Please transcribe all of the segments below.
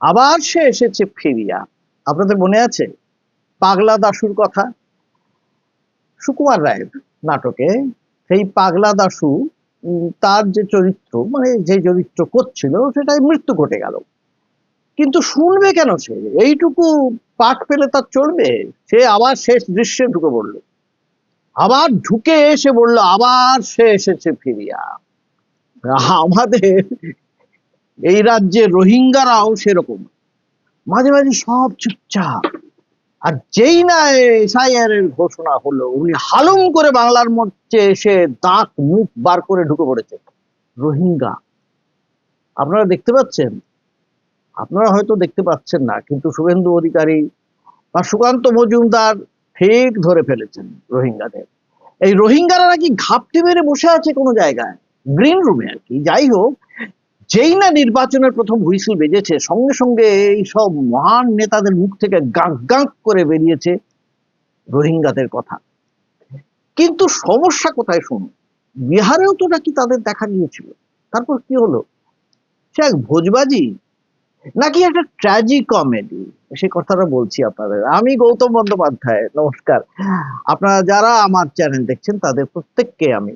আবার সে এসেছে ফিরিয়া। আপনাদের মনে আছে? পাগলা দাশুর কথা? সুকুমার রায়ের নাটকে সেই পাগলা উম, তার যে চরিত্র মানে যে চরিত্র করছিল সেটাই মৃত্যু ঘটে গেল। কিন্তু শুনবে কেন সে? এইটুকু পাঠ পেলে তার চলবে। সে আবার শেষ দৃশ্যে ঢুকে পড়ল। আবার ঢুকে এসে বলল আবার সে এসেছে ফিরিয়া। আমাদের এই রাজ্যে রোহিঙ্গারাও সেরকম। মাঝে মাঝে সব চুপচাপ। আর যেই না এসআইআর এর ঘোষণা হলো, উনি হালুম করে বাংলার মধ্যে এসে দাঁত, মুখ বার করে ঢুকে পড়েছে রোহিঙ্গা। আপনারা দেখতে পাচ্ছেন? আপনারা হয়তো দেখতে পাচ্ছেন না, কিন্তু শুভেন্দু অধিকারী বা সুকান্ত মজুমদার ঠিক ধরে ফেলেছেন রোহিঙ্গাদের। এই রোহিঙ্গারা নাকি ঘাপটি মেরে বসে আছে কোনো জায়গায়। গ্রিন রুমে আর কি। যাই হোক যেই না নির্বাচনের প্রথম হুইসেল বেজেছে, সঙ্গে সঙ্গে এই সব মহান নেতাদের মুখ থেকে গাঁক গাঁক করে বেরিয়েছে রোহিঙ্গাদের কথা। কিন্তু সমস্যা কোথায় শুনুন? বিহারেও তো নাকি তাদের দেখা গিয়েছিল। তারপর কি হলো? সে এক ভোজবাজি? নাকি একটা ট্র্যাজিক কমেডি সে কথাটা বলছি আপনাদের। আমি গৌতম বন্দ্যোপাধ্যায়, নমস্কার। আপনারা যারা আমার চ্যানেল দেখছেন, তাদের প্রত্যেককে আমি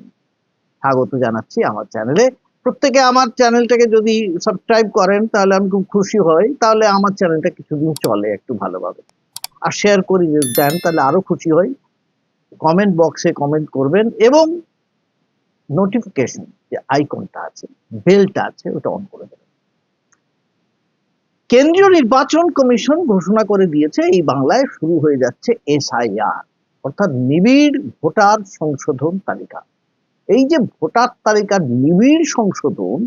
স্বাগত জানাচ্ছি আমার চ্যানেলে প্রত্যেকে আমার চ্যানেলটাকে যদি সাবস্ক্রাইব করেন, তাহলে আমি খুব খুশি হই। তাহলে আমার চ্যানেলটা কিছুদিন চলে একটু ভালোভাবে। আর শেয়ার করে দেন, তাহলে আরও খুশি হই। কমেন্ট বক্সে কমেন্ট করবেন এবং নোটিফিকেশন যে আইকনটা আছে বেলটা আছে, ওটা অন করে দেবেন। কেন্দ্রীয় নির্বাচন কমিশন ঘোষণা করে দিয়েছে, এই বাংলায় শুরু হয়ে যাচ্ছে এসআইআর অর্থাৎ নিবিড় ভোটার সংশোধন তালিকা। এই যে ভোটার তালিকার নিবিড় সংশোধন,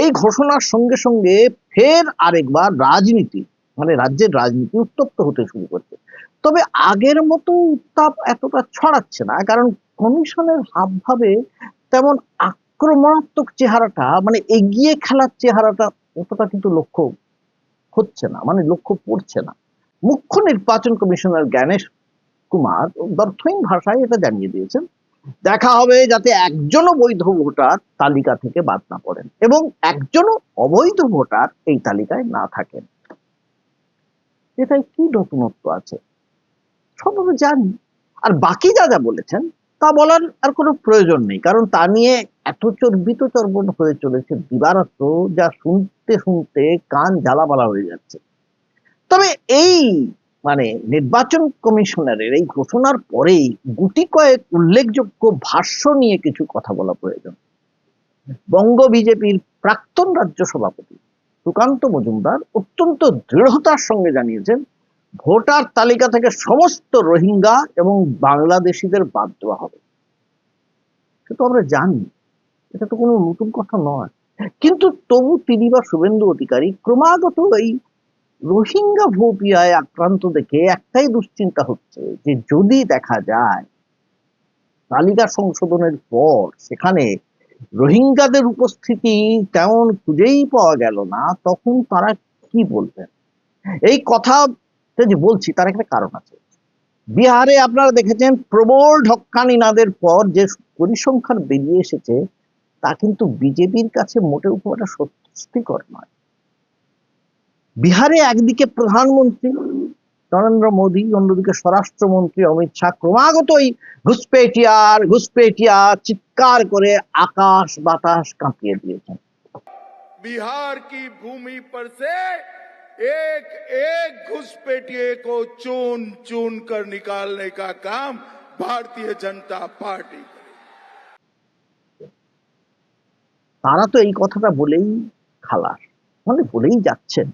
এই ঘোষণার সঙ্গে সঙ্গে ফের আরেকবার রাজনীতি মানে রাজ্যের রাজনীতি উত্তপ্ত হতে শুরু করছে। তবে আগের মতো উত্তাপ এতটা ছড়াচ্ছে না, কারণ কমিশনের হাবভাবে তেমন আক্রমণাত্মক চেহারাটা মানে এগিয়ে খেলার চেহারাটা অতটা কিন্তু লক্ষ্য হচ্ছে না মানে লক্ষ্য পড়ছে না। মুখ্য নির্বাচন কমিশনার জ্ঞানেশ কুমার দর্থহীন ভাষায় এটা জানিয়ে দিয়েছেন দেখা হবে যাতে একজনও বৈধ ভোটার তালিকা থেকে বাদ না পড়েন এবং একজনও অবৈধ ভোটার এই তালিকায় না থাকেন। এটাই কি নতুনত্ব আছে? সব জানি। আর বাকি যা যা বলেছেন, তা বলার আর কোনো প্রয়োজন নেই, কারণ তা নিয়ে এত চর্বিত চর্বণ হয়ে চলেছে দিবারাত্র যা শুনতে শুনতে কান জ্বালাপালা হয়ে যাচ্ছে। তবে এই মানে নির্বাচন কমিশনারের এই ঘোষণার পরেই গুটি কয়েক উল্লেখযোগ্য ভাষ্য নিয়ে কিছু কথা বলা প্রয়োজন। বঙ্গ বিজেপির প্রাক্তন রাজ্য সভাপতি সুকান্ত মজুমদার অত্যন্ত দৃঢ়তার সঙ্গে জানিয়েছেন, ভোটার তালিকা থেকে সমস্ত রোহিঙ্গা এবং বাংলাদেশিদের বাদ দেওয়া হবে। সে তো আমরা জানি, এটা তো কোনো নতুন কথা নয়। কিন্তু তবু তিনি বা শুভেন্দু অধিকারী ক্রমাগত এই রোহিঙ্গা ভোপিয়ায় আক্রান্ত দেখে একটাই দুশ্চিন্তা হচ্ছে যে যদি দেখা যায় তালিকা সংশোধনের পর সেখানে রোহিঙ্গাদের উপস্থিতি তেমন খুঁজেই পাওয়া গেল না, তখন তারা কি বলবেন? এই কথা যে বলছি, তার একটা কারণ আছে। বিহারে আপনারা দেখেছেন প্রবল ঢক্কানিনাদের পর যে পরিসংখ্যান বেরিয়ে এসেছে, তা কিন্তু বিজেপির কাছে মোটেও খুব একটা স্বস্তিকর নয়। বিহারে একদিকে প্রধানমন্ত্রী নরেন্দ্র মোদী অন্যদিকে স্বরাষ্ট্রমন্ত্রী অমিত শাহ ক্রমাগতই ঘুসপেটিয়ার ঘুসপেটিয়া চিৎকার করে আকাশ বাতাস কাঁপিয়ে দিয়েছেন बिहार की भूमि पर से एक एक घुसपैठिए को चुन चुन कर निकालने का काम भारतीय जनता पार्टी करेगी তারা তো এই কথাটা বলেই খালাস মানে বলেই যাচ্ছেন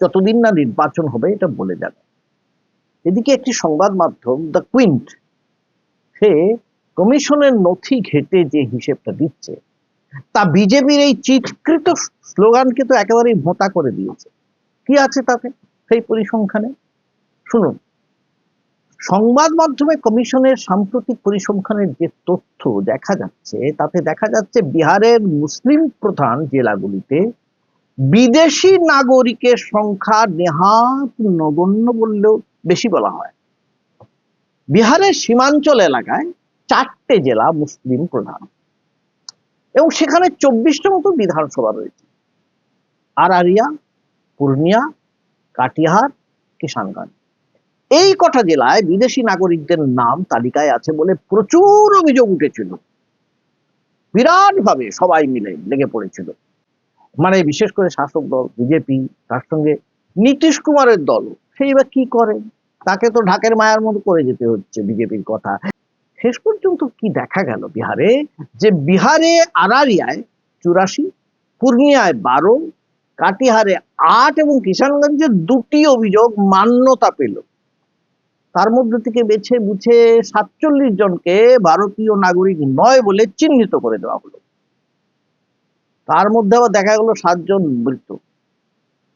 যতদিন না নির্বাচন হবে, এটা বলে যাবে এদিকে একটি সংবাদ মাধ্যম, দ্য কুইন্ট, সে কমিশনের নথি ঘেটে যে হিসেবটা দিচ্ছে, তা বিজেপির এই চিৎকৃত স্লোগানকে তো একেবারেই ভোঁতা করে দিয়েছে। কি আছে তাতে সেই পরিসংখ্যানে? শুনুন, সংবাদ মাধ্যমে কমিশনের সাম্প্রতিক পরিসংখ্যানের যে তথ্য দেখা যাচ্ছে, তাতে দেখা যাচ্ছে বিহারের মুসলিম প্রধান জেলাগুলিতে বিদেশি নাগরিকের সংখ্যা নেহাত নগণ্য বললেও বেশি বলা হয়। বিহারের সীমাঞ্চল এলাকায় চারটে জেলা মুসলিম প্রধান। এবং সেখানে চব্বিশটা মতো বিধানসভা রয়েছে। আরারিয়া, পূর্ণিয়া, কাটিহার, কিষানগঞ্জ। এই কটা জেলায় বিদেশি নাগরিকদের নাম তালিকায় আছে বলে প্রচুর অভিযোগ উঠেছিল। বিরাট ভাবে সবাই মিলে লেগে পড়েছিল। মানে বিশেষ করে শাসক দল, বিজেপি, তার সঙ্গে নীতিশ কুমারের দল সেই বা কি করে? তাকে তো ঢাকের মায়ার মতো করে যেতে হচ্ছে বিজেপির কথা। শেষ পর্যন্ত কি দেখা গেল বিহারে? যে বিহারে আরারিয়ায় চুরাশি, পূর্ণিয়ায় বারো, কাটিহারে আট এবং কিষানগঞ্জে দুটি অভিযোগ মান্যতা পেল। তার মধ্যে থেকে বেছে বুঝে সাতচল্লিশ জনকে ভারতীয় নাগরিক নয় বলে চিহ্নিত করে দেওয়া হলো। তার মধ্যে আবার দেখা গেল সাতজন মৃত।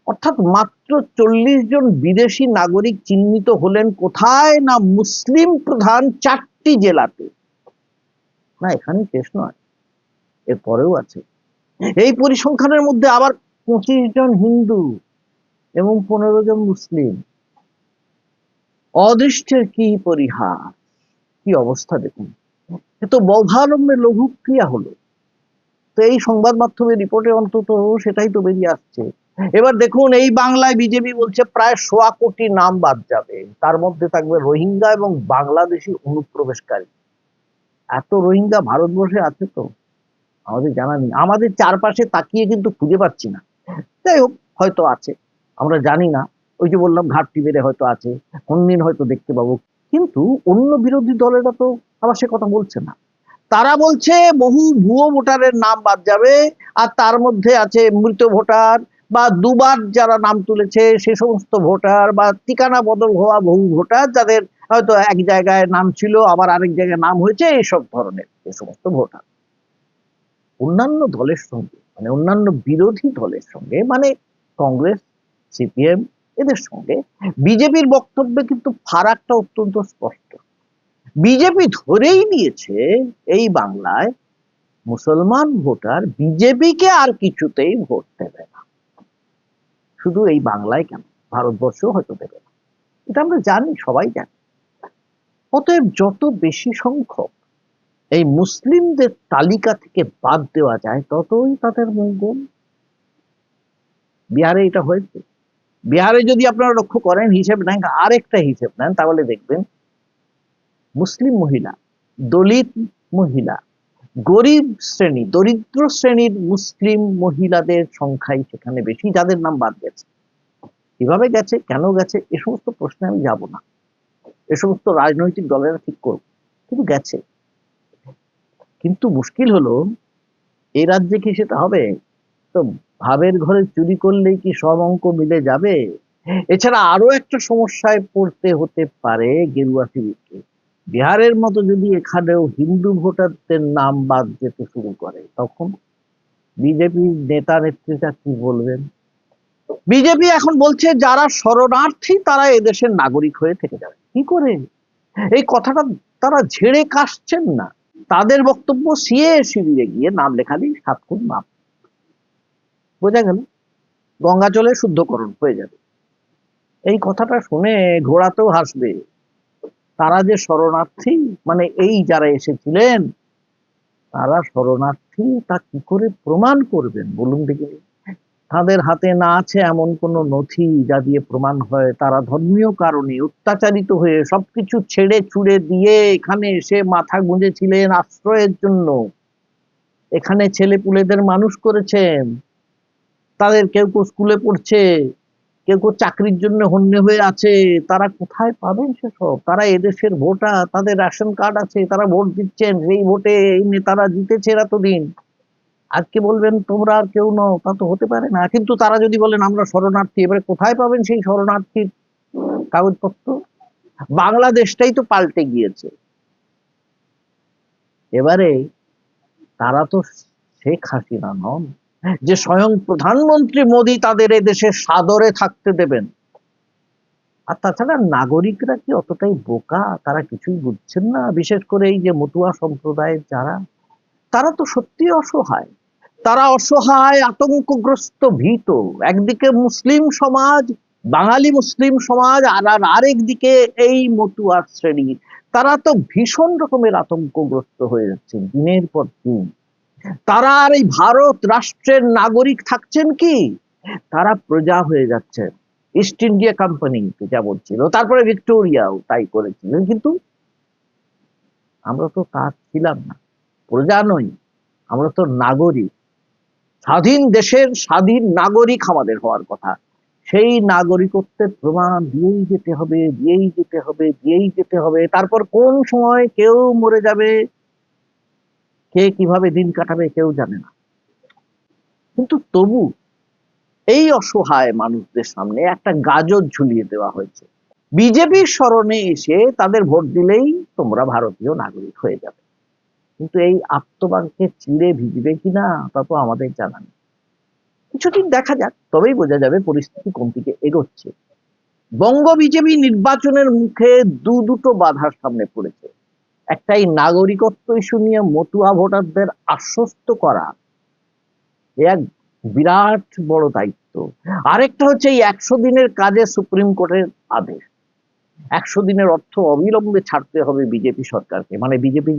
অর্থাৎ মাত্র চল্লিশ জন বিদেশি নাগরিক চিহ্নিত হলেন কোথায় না মুসলিম প্রধান চারটি জেলাতে। না এখানে শেষ নয় এর পরেও আছে। এই পরিসংখ্যানের মধ্যে আবার পঁচিশ জন হিন্দু এবং পনেরো জন মুসলিম। অদৃষ্টের কি পরিহার কি অবস্থা দেখুন। এ তো বভারম্যে লঘু ক্রিয়া হলো। তো এই সংবাদ মাধ্যমের রিপোর্টে অন্তত সেটাই তো বেরিয়ে আসছে। এবার দেখুন, এই বাংলায় বিজেপি বলছে প্রায় সোয়া কোটি নাম বাদ যাবে। তার মধ্যে থাকবে রোহিঙ্গা এবং বাংলাদেশি অনুপ্রবেশকারী। এত রোহিঙ্গা ভারতবর্ষে আছে তো? আমাদের জানা নেই। আমাদের চারপাশে তাকিয়ে কিন্তু খুঁজে পাচ্ছি না। যাই হোক, হয়তো আছে। আমরা জানি না। ওই যে বললাম ঘাটতি বেড়ে হয়তো আছে। কোনদিন হয়তো দেখতে পাবো। কিন্তু অন্য বিরোধী দলেরা তো আবার সে কথা বলছে না। তারা বলছে বহু ভুয়ো ভোটারের নাম বাদ যাবে, আর তার মধ্যে আছে মৃত ভোটার, বা দুবার যারা নাম তুলেছে সে সমস্ত ভোটার, বা ঠিকানা বদল হওয়া বহু ভোটার, যাদের হয়তো এক জায়গায় নাম ছিল, আবার আরেক জায়গায় নাম হয়েছে এইসব ধরনের যে সমস্ত ভোটার। অন্যান্য দলের সঙ্গে মানে অন্যান্য বিরোধী দলের সঙ্গে মানে কংগ্রেস, সিপিএম, এদের সঙ্গে, বিজেপির বক্তব্যে কিন্তু ফারাকটা অত্যন্ত স্পষ্ট। বিজেপি ধরেই নিয়েছে এই বাংলায়, মুসলমান ভোটার বিজেপিকে আর কিছুতেই ভোট দেবে না। শুধু এই বাংলায় কেন? ভারতবর্ষেও হয়তো দেবে না। এটা আমরা জানি, সবাই জানি। অতএব যত বেশি সংখ্যক এই মুসলিমদের তালিকা থেকে বাদ দেওয়া যায়, ততই তাদের মঙ্গল। বিহারে এটা হয়েছে। বিহারে যদি আপনারা লক্ষ্য করেন, হিসেব নেন, আরেকটা হিসেব নেন, তাহলে দেখবেন মুসলিম মহিলা, দলিত মহিলা, গরিব শ্রেণি, দরিদ্র শ্রেণির মুসলিম মহিলাদের সংখ্যাই সেখানে বেশি, যাদের নাম বাদ গেছে। কীভাবে গেছে, কেন গেছে, এ সমস্ত প্রশ্নে আমি যাব না। এ সমস্ত রাজনৈতিক দলেরা ঠিক করবে কিন্তু গেছে। কিন্তু মুশকিল হলো এই রাজ্যে কি সেটা হবে? তো ভাবের ঘরে চুরি করলেই কি সব অঙ্ক মিলে যাবে? এছাড়া আরও একটা সমস্যায় পড়তে হতে পারে গেরুয়া শিবিরকে। বিহারের মতো যদি এখানেও হিন্দু ভোটারদের নাম বাদ যেতে শুরু করে, তখন বিজেপির নেতা নেত্রীরা কি বলবেন? বিজেপি এখন বলছে যারা শরণার্থী তারা এদেশের নাগরিক হয়ে থেকে যাবে। কি করে? এই কথাটা তারা ঝেড়ে কাশছেন না। তাদের বক্তব্য সিএ শিবিরে গিয়ে নাম লেখালেই সাত খুন মাপ। বোঝা গেল? গঙ্গাজলে শুদ্ধকরণ হয়ে যাবে। এই কথাটা শুনে ঘোড়াতেও হাসবে। তারা যে শরণার্থী মানে এই যারা এসেছিলেন, তারা শরণার্থী তা কি করে প্রমাণ করবেন? বলুন দেখি। তাদের হাতে না আছে এমন কোন নথি যা দিয়ে প্রমাণ হয়। তারা ধর্মীয় কারণে অত্যাচারিত হয়ে সবকিছু ছেড়ে ছুড়ে দিয়ে এখানে এসে মাথা গুঁজেছিলেন আশ্রয়ের জন্য। এখানে ছেলে পুলেদের মানুষ করেছেন। তাদের কেউ কেউ স্কুলে পড়ছে। কেউ কেউ চাকরির জন্য হন্যে হয়ে আছে, তারা কোথায় পাবেন সেসব? তারা এদেশের ভোটার, তাদের রেশন কার্ড আছে, তারা ভোট দিচ্ছেন সেই ভোটে এই নেতারা জিতেছে এতদিন। আজকে বলবেন, তোমরা আর কেউ নও, তা তো হতে পারে না। কিন্তু তারা যদি বলেন, আমরা শরণার্থী এবারে কোথায় পাবেন সেই শরণার্থীর কাগজপত্র? বাংলাদেশটাই তো পাল্টে গিয়েছে। এবারে তারা তো শেখ হাসিনা নন। যে স্বয়ং প্রধানমন্ত্রী মোদী তাদের এদেশে সাদরে থাকতে দেবেন। আর তাছাড়া নাগরিকরা কি অতটাই বোকা? তারা কিছুই বুঝছেন না। বিশেষ করে এই যে মতুয়া সম্প্রদায়ের যারা, তারা তো সত্যি অসহায়। তারা অসহায়, আতঙ্কগ্রস্ত, ভীত। একদিকে মুসলিম সমাজ, বাঙালি মুসলিম সমাজ, আর আর আরেক দিকে এই মতুয়া শ্রেণি। তারা তো ভীষণ রকমের আতঙ্কগ্রস্ত হয়ে যাচ্ছে দিনের পর দিন। তারা আর এই ভারত রাষ্ট্রের নাগরিক থাকছেন কি? তারা প্রজা হয়ে যাচ্ছে ইস্ট ইন্ডিয়া কোম্পানি যেমন ছিল তারপরে ভিক্টোরিয়াও তাই করেছিলেন। কিন্তু আমরা তো তা ছিলাম না। প্রজা নই, আমরা তো নাগরিক। স্বাধীন দেশের স্বাধীন নাগরিক আমাদের হওয়ার কথা। সেই নাগরিকত্বের প্রমাণ দিয়েই যেতে হবে, দিয়েই যেতে হবে, দিয়েই যেতে হবে। তারপর কোন সময় কেউ মরে যাবে? কে কীভাবে দিন কাটাবে কেউ জানে না। কিন্তু তবু এই অসহায় মানুষদের সামনে একটা গাজর ঝুলিয়ে দেওয়া হয়েছে। বিজেপির স্মরণে এসে তাদের ভোট দিলেই তোমরা ভারতীয় নাগরিক হয়ে যাবে। কিন্তু এই আত্মবাক্যে চিড়ে ভিজবে কিনা তা তো আমাদের জানা নেই। কিছুদিন দেখা যাক, তবেই বোঝা যাবে পরিস্থিতি কোন দিকে এগোচ্ছে। বঙ্গ বিজেপি নির্বাচনের মুখে দু দুটো বাধার সামনে পড়েছে। একটাই নাগরিকত্ব ইস্যু নিয়ে মতুয়া ভোটারদের আশ্বস্ত করা এক বিরাট বড় দায়িত্ব। আরেকটা হচ্ছে এই একশো দিনের কাজে সুপ্রিম কোর্টের আদেশ। একশো দিনের অর্থ অবিলম্বে ছাড়তে হবে বিজেপি সরকারকে। মানে বিজেপি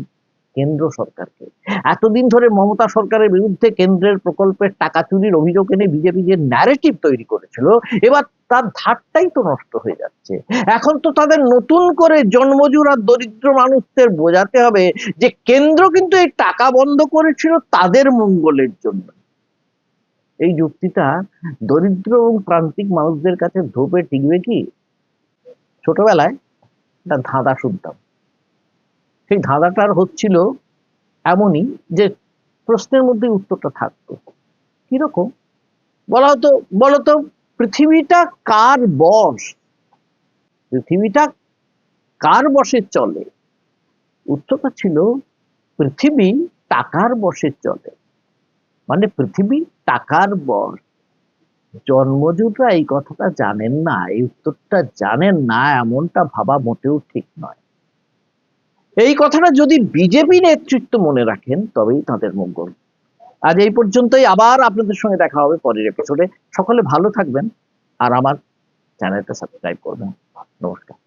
কেন্দ্র সরকারকে। এতদিন ধরে মমতা সরকারের বিরুদ্ধে কেন্দ্রের প্রকল্পের টাকা চুরির অভিযোগ এনে বিজেপি যে ন্যারেটিভ তৈরি করেছিল, এবার তার ধারটাই তো নষ্ট হয়ে যাচ্ছে। এখন তো তাদের নতুন করে জন্মজুর দরিদ্র মানুষদের বোঝাতে হবে যে কেন্দ্র কিন্তু এই টাকা বন্ধ করেছিল তাদের মঙ্গলের জন্য। এই যুক্তিটা দরিদ্র এবং প্রান্তিক মানুষদের কাছে ধোপে টিকবে কি? ছোটবেলায় একটা ধাঁধা শুনতাম। সেই ধাঁধাটার হচ্ছিল এমনই যে প্রশ্নের মধ্যে উত্তরটা থাকতো। কীরকম? বলা হতো, বলতো, পৃথিবীটা কার বশ? পৃথিবীটা কার বসে চলে? উত্তরটা ছিল, পৃথিবী টাকার বসে চলে। মানে পৃথিবী টাকার বশ। জন্মজুটরা এই কথাটা জানেন না, এই উত্তরটা জানেন না, এমনটা ভাবা মোটেও ঠিক নয়। এই কথাটা যদি বিজেপি নেতৃত্ব মনে রাখেন, তবেই তাদের মঙ্গল। আজ এই পর্যন্তই। আবার আপনাদের সঙ্গে দেখা হবে পরের এপিসোডে সকলে ভালো থাকবেন। আর আমার চ্যানেলটা সাবস্ক্রাইব করবেন। নমস্কার।